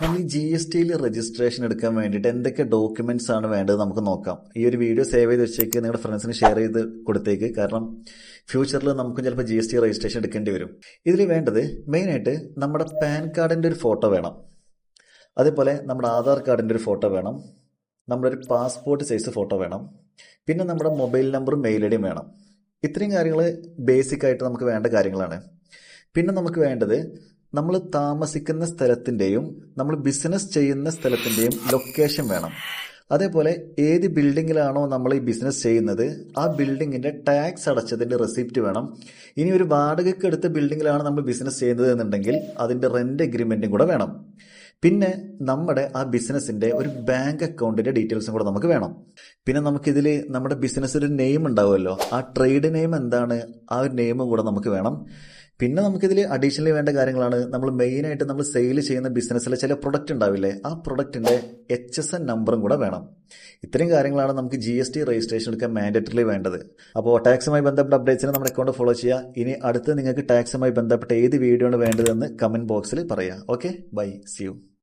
നമ്മൾ ഈ G S ടിയിൽ രജിസ്ട്രേഷൻ എടുക്കാൻ വേണ്ടിയിട്ട് എന്തൊക്കെ ഡോക്യുമെന്റ്സ് ആണ് വേണ്ടത് നമുക്ക് നോക്കാം. ഈ ഒരു വീഡിയോ സേവ് ചെയ്ത് വെച്ചേക്ക് നിങ്ങളുടെ ഫ്രണ്ട്സിന് ഷെയർ ചെയ്ത് കൊടുത്തേക്ക്. കാരണം ഫ്യൂച്ചറിൽ നമുക്ക് ചിലപ്പോൾ ജി എസ് ടി രജിസ്ട്രേഷൻ എടുക്കേണ്ടി വരും. ഇതിൽ വേണ്ടത് മെയിനായിട്ട് നമ്മുടെ പാൻ കാർഡിന്റെ ഒരു ഫോട്ടോ വേണം. അതേപോലെ നമ്മുടെ ആധാർ കാർഡിന്റെ ഒരു ഫോട്ടോ വേണം. നമ്മുടെ ഒരു പാസ്പോർട്ട് സൈസ് ഫോട്ടോ വേണം. പിന്നെ നമ്മുടെ മൊബൈൽ നമ്പറും മെയിൽ ഐ ഡിയും വേണം. ഇത്രയും കാര്യങ്ങൾ ബേസിക് ആയിട്ട് നമുക്ക് വേണ്ട കാര്യങ്ങളാണ്. പിന്നെ നമുക്ക് വേണ്ടത് നമ്മൾ താമസിക്കുന്ന സ്ഥലത്തിന്റെയും നമ്മൾ ബിസിനസ് ചെയ്യുന്ന സ്ഥലത്തിന്റെയും ലൊക്കേഷൻ വേണം. അതേപോലെ ഏത് ബിൽഡിങ്ങിലാണോ നമ്മൾ ഈ ബിസിനസ് ചെയ്യുന്നത് ആ ബിൽഡിങ്ങിന്റെ ടാക്സ് അടച്ചതിന്റെ റെസിപ്റ്റ് വേണം. ഇനി ഒരു വാടകയ്ക്ക് എടുത്ത ബിൽഡിങ്ങിലാണ് നമ്മൾ ബിസിനസ് ചെയ്യുന്നത് എന്നുണ്ടെങ്കിൽ അതിന്റെ റെന്റ് എഗ്രിമെന്റും കൂടെ വേണം. പിന്നെ നമ്മുടെ ആ ബിസിനസ്സിന്റെ ഒരു ബാങ്ക് അക്കൗണ്ടിന്റെ ഡീറ്റെയിൽസും കൂടെ നമുക്ക് വേണം. പിന്നെ നമുക്കിതിൽ നമ്മുടെ ബിസിനസ് ഒരു നെയിം ഉണ്ടാവുമല്ലോ. ആ ട്രേഡ് നെയിം എന്താണ്? ആ ഒരു നെയിമും കൂടെ നമുക്ക് വേണം. പിന്നെ നമുക്കിതിൽ അഡീഷണലി വേണ്ട കാര്യങ്ങളാണ്. നമ്മൾ മെയിനായിട്ട് നമ്മൾ സെയിൽ ചെയ്യുന്ന ബിസിനസ്സിലെ ചില പ്രൊഡക്റ്റ് ഉണ്ടാവില്ലേ? ആ പ്രൊഡക്റ്റിന്റെ എച്ച് എസ് എൻ നമ്പറും കൂടെ വേണം. ഇത്രയും കാര്യങ്ങളാണ് നമുക്ക് ജി എസ് ടി രജിസ്ട്രേഷൻ എടുക്കാൻ മാൻഡേറ്ററി വേണ്ടത്. അപ്പോൾ ടാക്സുമായി ബന്ധപ്പെട്ട അപ്ഡേറ്റ്സിന് നമ്മുടെ അക്കൗണ്ട് ഫോളോ ചെയ്യുക. ഇനി അടുത്ത് നിങ്ങൾക്ക് ടാക്സുമായി ബന്ധപ്പെട്ട ഏത് വീഡിയോ ആണ് വേണ്ടതെന്ന് കമന്റ് ബോക്സിൽ പറയാം. Okay bye C U